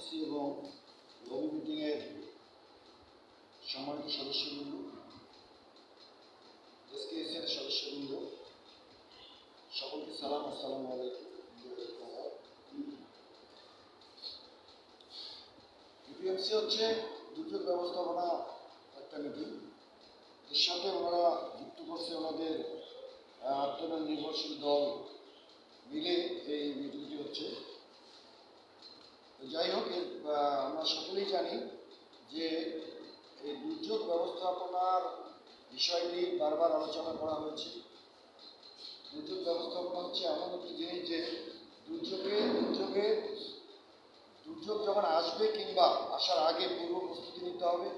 অফিসি এবং লবি মিটিংয়ের সম্মানিত সদস্যবৃন্দ এসকেএসের সদস্যবৃন্দ, সকলকে সালাম, আসসালামু আলাইকুম। ইপিএমসি হচ্ছে দুর্যোগ ব্যবস্থাপনা একটা মিটিং এর সাথে ওনারা যুক্ত করছে ওনাদের আত্মনির্ভরশীল দল মিলে এই মিটিংটি হচ্ছে। যাই হোক আমরা সকলেই জানি যে এই দুর্যোগ ব্যবস্থাপনার বিষয়টি বারবার আলোচনা করা হয়েছে। দুর্যোগ ব্যবস্থাপনা হচ্ছে এমন একটি জিনিস যে দুর্যোগে দুর্যোগে, দুর্যোগ যখন আসবে কিংবা আসার আগে পূর্ব প্রস্তুতি নিতে হবে।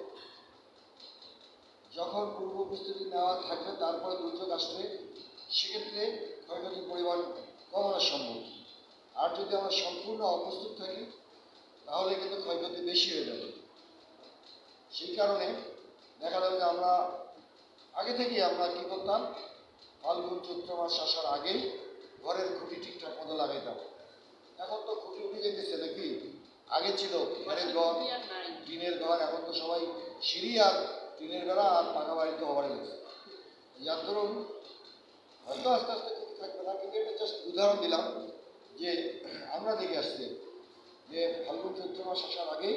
যখন পূর্ব প্রস্তুতি নেওয়া থাকবে, তারপরে দুর্যোগ আসবে, সেক্ষেত্রে ক্ষয়ক্ষতির পরিমাণ কমানো সম্ভব। আর যদি আমরা সম্পূর্ণ অপ্রস্তুত থাকি তাহলে কিন্তু ক্ষয়ক্ষতি বেশি হয়ে যাবে। সেই কারণে দেখা যাবে যে আমরা আগে থেকেই আমরা কী করতাম ফাল্গুন চৈত্র মাস আসার আগেই ঘরের খুঁটি ঠিকঠাক মতো লাগাইতাম। এখন তো খুঁটি উঠে যেতেছে নাকি? আগে ছিল ঘরের ঘর টিনের ঘর এখন তো সবাই সিঁড়ি আর টিনের বেড়া আর পাকা বাড়িতে হওয়ার গেছে। যার ধরুন হয়তো আস্তে আস্তে খুঁটি থাকবে না কিন্তু এটা জাস্ট উদাহরণ দিলাম যে আমরা দেখে আসছি যে ফাল্গুন চৈত্র মাস আসার আগেই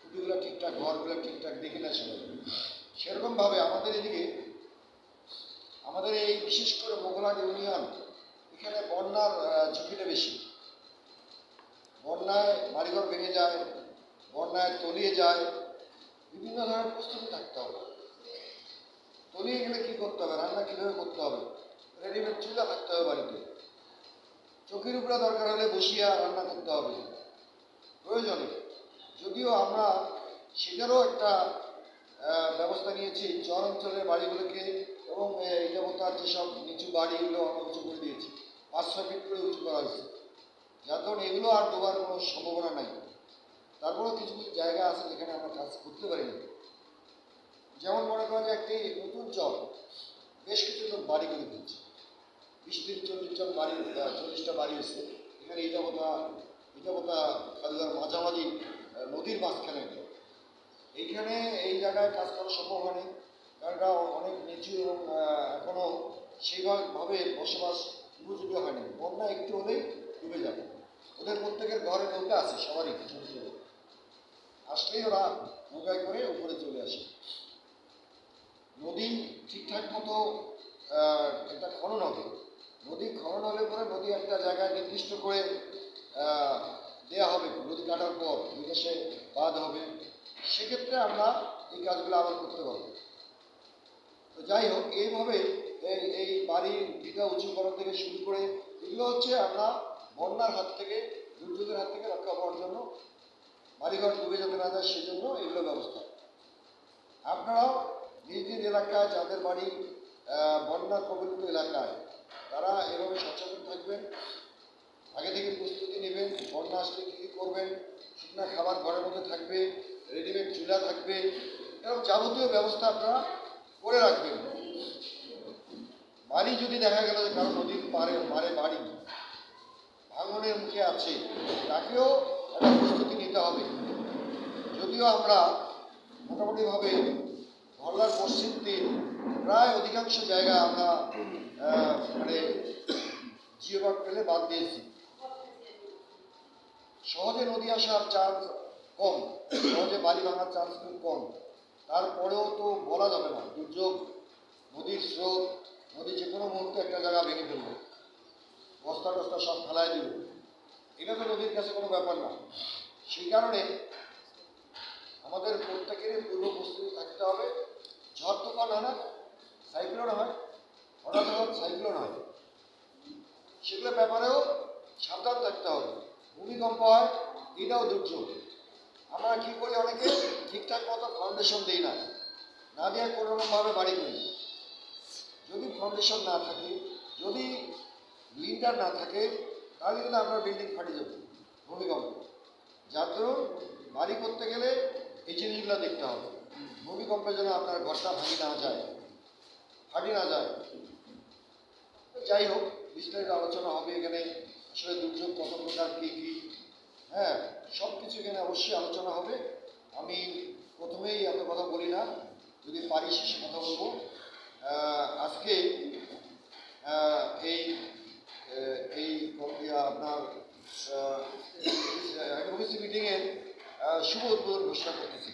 খুঁটিগুলো ঠিকঠাক, ঘরগুলো ঠিকঠাক দেখে না সবাই সেরকমভাবে আমাদের এদিকে, আমাদের এই বিশেষ করে মোগলাট ইউনিয়ন, এখানে বন্যার ঝুঁকিটা বেশি। বন্যায় বাড়িঘর ভেঙে যায়, বন্যায় তলিয়ে যায়, বিভিন্ন ধরনের প্রস্তুতি থাকতে হবে। তলিয়ে গেলে কি করতে হবে? রান্না কীভাবে করতে হবে? রেডিমেড চুলা থাকতে হবে বাড়িতে। চোখের উপরে দরকার হলে বসিয়া রান্না করতে হবে। প্রয়োজনে। যদিও আমরা সেটারও একটা ব্যবস্থা নিয়েছি, চর অঞ্চলের বাড়িগুলোকে এবং ইটাবতার যেসব নিচু বাড়িগুলো উঁচু করে দিয়েছি, পাঁচ ছয় ফিট করে উঁচু করা হয়েছে। যার কারণে এগুলো আর ডোবার কোনো সম্ভাবনা নাই। তারপরেও কিছু কিছু জায়গা আছে যেখানে আমরা কাজ করতে পারি যেমন মনে করেন যে একটি নতুন চর, বেশ কিছু লোক বাড়ি করে দিচ্ছে। বিশ তিরিশ চল্লিশ জন বাড়ি চল্লিশটা বাড়ি হয়েছে। এখানে ইটাবতা ইটাবতা খালুয়ার মাঝামাঝি নদীর মাঝখানে। এইখানে এই জায়গায় কাজ করা সম্ভব হয়নি। কারণ এটা অনেক নিচু এবং আহ, এখনও সেইভাবে বসবাস উপযোগী হয়নি। বন্যা একটু হলেই ডুবে যাবে। ওদের প্রত্যেকের ঘরে নৌকা আছে সবারই আসলেই ওরা নৌকায় করে উপরে চলে আসে। নদী ঠিকঠাক মতো এটা খনন হবে। নদী খনন হলে পরে নদী একটা জায়গায় নির্দিষ্ট করে দেয়া হবে। নদী কাটার পর বিদেশে বাদ হবে। সেক্ষেত্রে আমরা এই কাজগুলো আবার করতে পারব। তো যাই হোক, এইভাবে এই বাড়ির ভিটা উঁচু করা থেকে শুরু করে এগুলো হচ্ছে আমরা বন্যার হাত থেকে, দুর্যোগের হাত থেকে রক্ষা পাওয়ার জন্য, বাড়িঘর ডুবে যেতে না যায় সেজন্য এগুলো ব্যবস্থা। আপনারাও নিজ নিজ এলাকায়, যাদের বাড়ি বন্যা কবলিত এলাকায়, তারা এভাবে সচেতন থাকবেন। আগে থেকে প্রস্তুতি বন্যা আসলে কী কী করবেন? শুকনা খাবার ঘরের মধ্যে থাকবে রেডিমেড চুলা থাকবে এরকম যাবতীয় ব্যবস্থা আপনারা করে রাখবেন। বাড়ি যদি দেখা গেল যে কারও নদীর পারে মারে বাড়ি ভাঙনের মুখে আছে, তাকেও একটা প্রস্তুতি নিতে হবে। যদিও আমরা মোটামুটিভাবে ধরলার পশ্চিম তীর প্রায় অধিকাংশ জায়গা আমরা মানে জিওবাগ ফেলে বাদ দিয়েছি। সহজে নদী আসার চান্স কম, সহজে বাড়ি ভাঙার চান্স খুব কম। তারপরেও তো বলা যাবে না, দুর্যোগ, নদীর স্রোত, নদী যে কোনো মুহূর্তে একটা জায়গা ভেঙে ফেলবে। বস্তা টস্তা সব ফেলায় দেবে। এটা তো নদীর কাছে কোনো ব্যাপার না। সেই কারণে আমাদের প্রত্যেকেরই পূর্ব প্রস্তুতি থাকতে হবে। ঝড় তুফান হয় না সাইক্লোন হয়, হঠাৎ হঠাৎ সাইক্লোন হয়। সেগুলোর ব্যাপারেও সাবধান থাকতে হবে। ভূমিকম্প হয়, এটাও দুর্যোগ। আমরা কী করি অনেকে? ঠিকঠাক মতো ফাউন্ডেশন দিই না। না দিয়ে কোনোরকমভাবে বাড়ি করি। যদি ফাউন্ডেশন না থাকে, যদি লিন্টার না থাকে, তাহলে কিন্তু আপনার বিল্ডিং ফাটে যাবে ভূমিকম্প। যার ধরুন বাড়ি করতে গেলে এই জিনিসগুলো দেখতে হবে। ভূমিকম্পে যেন আপনার ঘরটা ভাঙি না যায়, ফাটি না যায়। যাই হোক, বিস্তারিত আলোচনা হবে এখানে। আসলে দুর্যোগ কত প্রকার কী কী হ্যাঁ সব কিছু এখানে অবশ্যই আলোচনা হবে। আমি প্রথমেই এত কথা বলি না, যদি পারি শেষে কথা বলব। আজকে এই এই আপনার মিটিংয়ের শুভ উদ্বোধন ঘোষণা করতেছি।